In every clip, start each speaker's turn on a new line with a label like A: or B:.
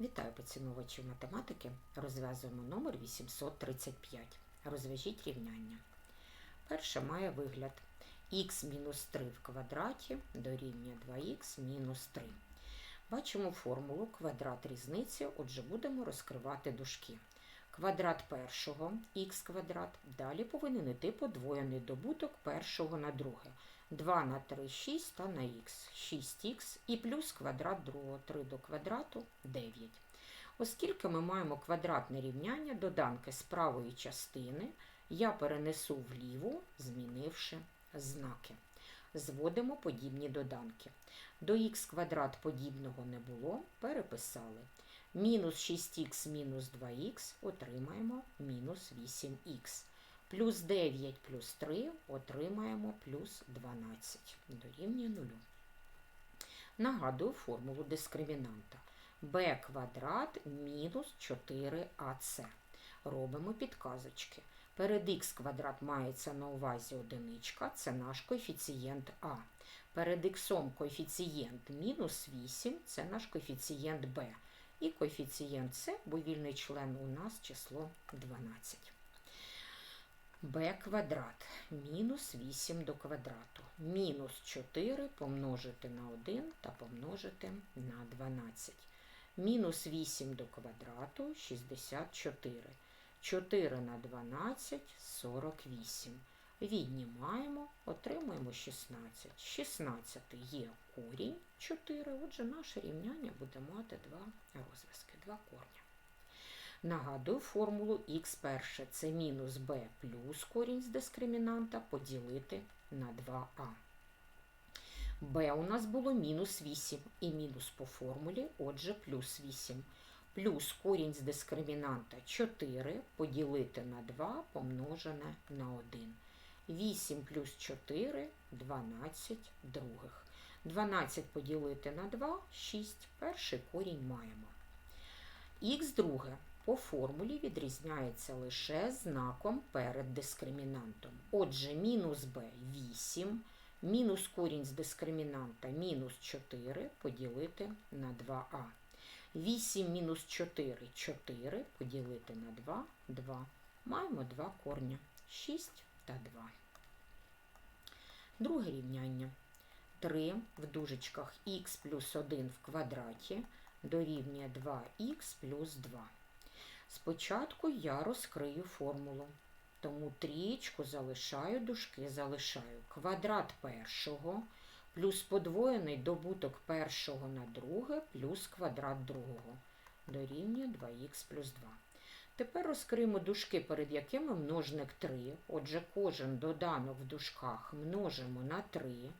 A: Вітаю поцінувачів математики. Розв'язуємо номер 835. Розв'яжіть рівняння. Перше має вигляд х мінус 3 в квадраті дорівнює 2х мінус 3. Бачимо формулу квадрат різниці, отже, будемо розкривати дужки. Квадрат першого х квадрат, далі повинен йти подвоєний добуток першого на друге. 2 на 3 6 та на х 6х і плюс квадрат другого 3 до квадрату 9. Оскільки ми маємо квадратне рівняння доданки з правої частини, я перенесу вліву, змінивши знаки. Зводимо подібні доданки. До х квадрат подібного не було, переписали. Мінус 6х мінус 2х отримаємо мінус 8х. Плюс 9 плюс 3 отримаємо плюс 12. Дорівнює 0. Нагадую формулу дискримінанта. b квадрат мінус 4ac. Робимо підказочки. Перед х квадрат мається на увазі одиничка, це наш коефіцієнт А. Перед х коефіцієнт мінус 8 це наш коефіцієнт b. І коефіцієнт С, бо вільний член у нас число 12 b квадрат мінус 8 до квадрату. Мінус 4 помножити на 1 та помножити на 12. Мінус 8 до квадрату 64. 4 на 12 48. Віднімаємо, отримуємо 16. 16 є корінь 4. Отже, наше рівняння буде мати два розв'язки, два корня. Нагадую формулу х перше це мінус b плюс корінь з дискримінанта поділити на 2а. b у нас було мінус 8 і мінус по формулі, отже, плюс 8. Плюс корінь з дискримінанта 4 поділити на 2 помножене на 1. 8 плюс 4 12 других. 12 поділити на 2 6. Перший корінь маємо. Х друге по формулі відрізняється лише знаком перед дискримінантом. Отже, мінус b 8, мінус корінь з дискримінанта мінус 4 поділити на 2а. 8 мінус 4 4 поділити на 2 2. Маємо 2 корня 6 та 2. Друге рівняння. 3 в дужечках х плюс 1 в квадраті дорівнює 2х плюс 2. Спочатку я розкрию формулу. Тому трієчку залишаю, дужки залишаю. Квадрат першого плюс подвоєний добуток першого на друге плюс квадрат другого. Дорівнює 2х плюс 2. Тепер розкриємо дужки, перед якими множник 3. Отже, кожен доданок в дужках множимо на 3.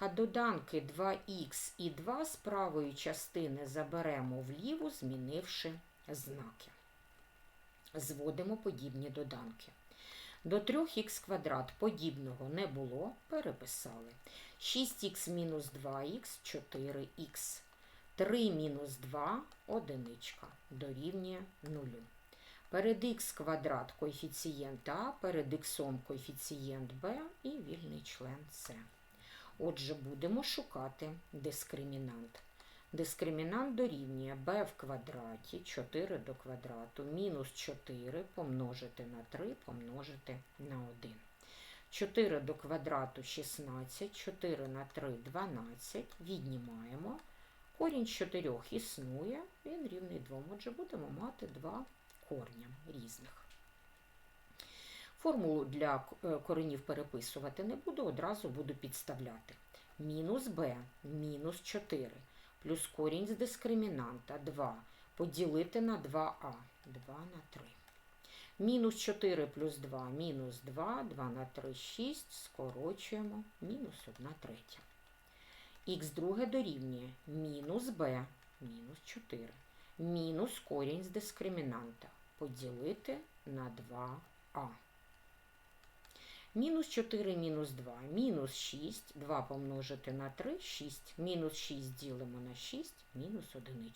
A: А доданки 2х і 2 з правої частини заберемо вліву, змінивши знаки. Зводимо подібні доданки. До 3х квадрат подібного не було, переписали. 6х мінус 2х 4х. 3 мінус 2 одиничка дорівнює 0. Перед х квадрат коефіцієнт А, перед х коефіцієнт Б і вільний член С. Отже, будемо шукати дискримінант. Дискримінант дорівнює b в квадраті 4 до квадрату мінус 4 помножити на 3 помножити на 1. 4 до квадрату 16, 4 на 3 12. Віднімаємо. Корінь з 4 існує, він рівний 2. Отже, будемо мати два корня різних. Формулу для коренів переписувати не буду, одразу буду підставляти. Мінус b мінус 4 плюс корінь з дискримінанта 2 поділити на 2а. 2 на 3. Мінус 4 плюс 2 мінус 2, 2 на 3 6, скорочуємо, мінус 1 третя. Х друге дорівнює мінус b мінус 4. Мінус корінь з дискримінанта поділити на 2а. Мінус 4 мінус 2, мінус 6, 2 помножити на 3, 6, мінус 6 ділимо на 6, мінус 1.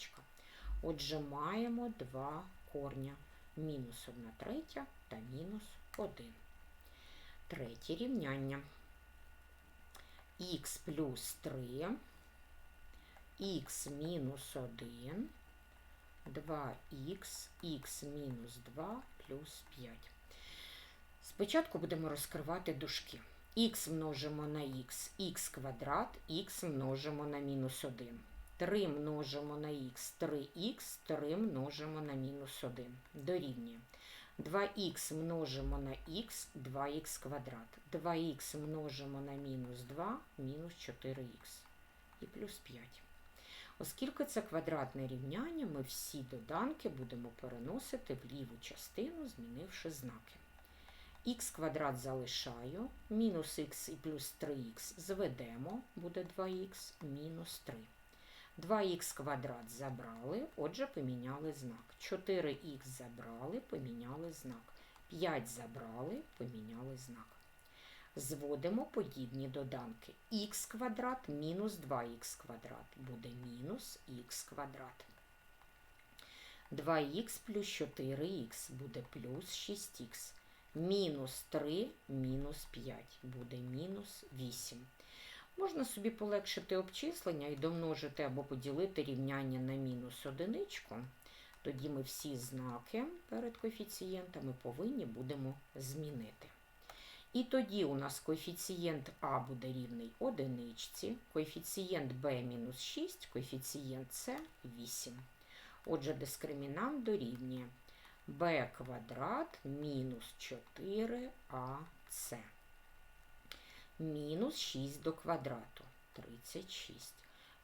A: Отже, маємо два корня. Мінус 1 третя та мінус 1. Третє рівняння. Х плюс 3, х мінус 1, 2х, х мінус 2 плюс 5. Спочатку будемо розкривати дужки. х множимо на х, х квадрат, х множимо на мінус 1. 3 множимо на х, 3х, 3 множимо на мінус 1. Дорівнює. 2х множимо на х, 2х квадрат. 2х множимо на мінус 2, мінус 4х. І плюс 5. Оскільки це квадратне рівняння, ми всі доданки будемо переносити в ліву частину, змінивши знаки. Х квадрат залишаю, мінус х і плюс 3х зведемо, буде 2х, мінус 3. 2х квадрат забрали, отже, поміняли знак. 4х забрали, поміняли знак. 5 забрали, поміняли знак. Зводимо подібні доданки. х квадрат мінус 2х квадрат буде мінус х квадрат. 2х плюс 4х буде плюс 6х. Мінус 3 мінус 5 буде мінус 8. Можна собі полегшити обчислення і домножити або поділити рівняння на мінус одиничку. Тоді ми всі знаки перед коефіцієнтами повинні будемо змінити. І тоді у нас коефіцієнт А буде рівний одиничці, коефіцієнт Б мінус 6, коефіцієнт С 8. Отже, дискримінант дорівнює b квадрат мінус 4ac. Мінус 6 до квадрату 36.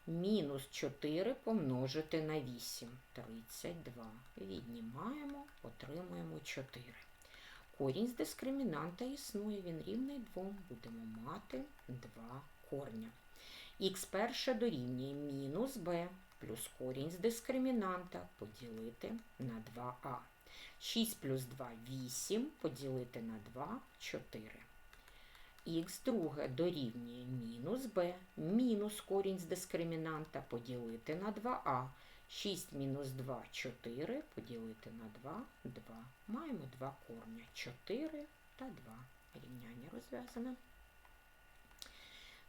A: Мінус 4 помножити на 8 32. Віднімаємо, отримуємо 4. Корінь з дискримінанта існує, він рівний 2. Будемо мати 2 корня. Х перше дорівнює мінус b плюс корінь з дискримінанта поділити на 2а. 6 плюс 2 8 поділити на 2 4. Х друге дорівнює мінус b, мінус корінь з дискримінанта поділити на 2а. 6 мінус 2 4 поділити на 2 2. Маємо 2 корня 4 та 2. Рівняння розв'язане.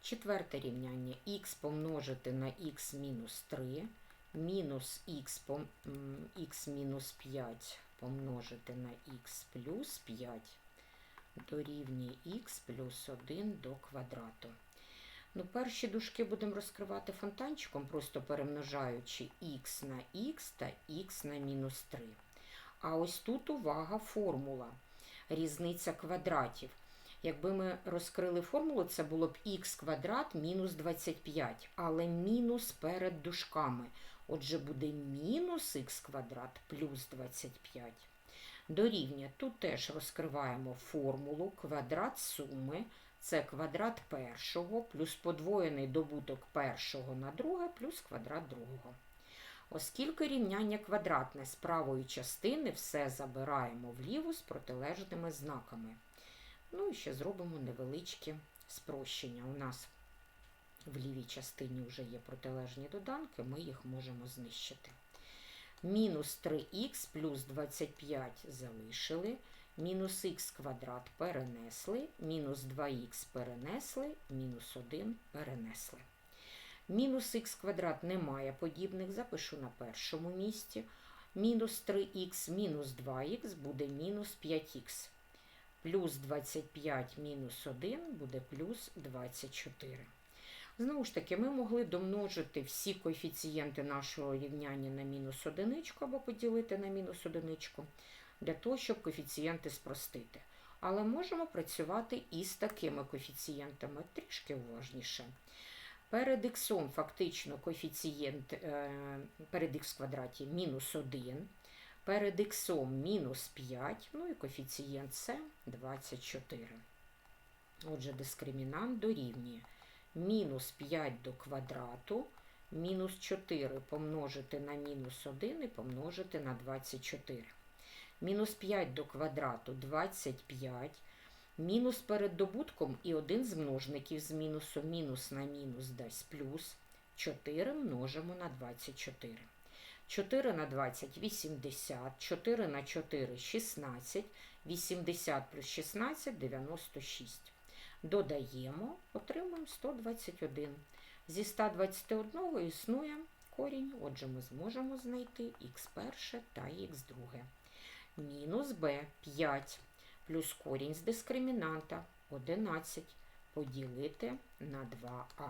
A: Четверте рівняння х помножити на х мінус 3, мінус х мінус 5 помножити на х плюс 5 дорівнює х плюс 1 до квадрату. Ну, Перші дужки будемо розкривати фонтанчиком, просто перемножаючи х на х та х на мінус 3. А ось тут увага формула. Різниця квадратів. Якби ми розкрили формулу, це було б х квадрат мінус 25, але мінус перед дужками. Отже, буде мінус х квадрат плюс 25. Дорівнює, тут теж розкриваємо формулу квадрат суми. Це квадрат першого плюс подвоєний добуток першого на друге плюс квадрат другого. Оскільки рівняння квадратне з правої частини все забираємо вліву з протилежними знаками. Ну і ще зробимо невеличке спрощення. У нас в лівій частині вже є протилежні доданки, ми їх можемо знищити. Мінус 3х плюс 25 залишили, мінус х квадрат перенесли, мінус 2х перенесли, мінус 1 перенесли. Мінус х квадрат немає подібних, запишу на першому місці. Мінус 3х мінус 2х буде мінус 5х. Плюс 25 мінус 1 буде плюс 24. Знову ж таки, ми могли домножити всі коефіцієнти нашого рівняння на мінус одиничку або поділити на мінус одиничку, для того, щоб коефіцієнти спростити. Але можемо працювати і з такими коефіцієнтами трішки уважніше. Перед х фактично коефіцієнт е, перед х квадраті мінус 1, перед х мінус 5, ну і коефіцієнт С 24. Отже, дискримінант дорівнює мінус 5 до квадрату, мінус 4 помножити на мінус 1 і помножити на 24. Мінус 5 до квадрату 25. Мінус перед добутком і один з множників з мінусу мінус на мінус дасть плюс. 4 множимо на 24. 4 на 20 80, 4 на 4 16, 80 плюс 16 96. Додаємо, отримуємо 121. Зі 121 існує корінь, отже, ми зможемо знайти х перше та х друге. Мінус b 5 плюс корінь з дискримінанта 11 поділити на 2а.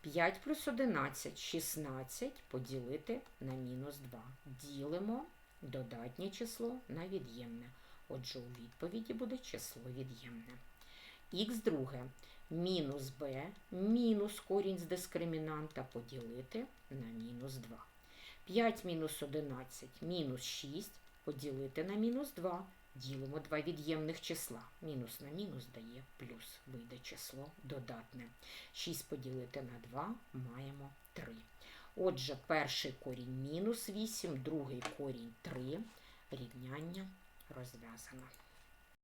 A: 5 плюс 11 16 поділити на мінус 2. Ділимо додатнє число на від'ємне. Отже, у відповіді буде число від'ємне. Х друге мінус b мінус корінь з дискримінанта поділити на мінус 2. 5 мінус 11 мінус 6 поділити на мінус 2. Ділимо два від'ємних числа. Мінус на мінус дає плюс. Вийде число додатне. 6 поділити на 2 маємо 3. Отже, перший корінь мінус 8, другий корінь 3. Рівняння розв'язано.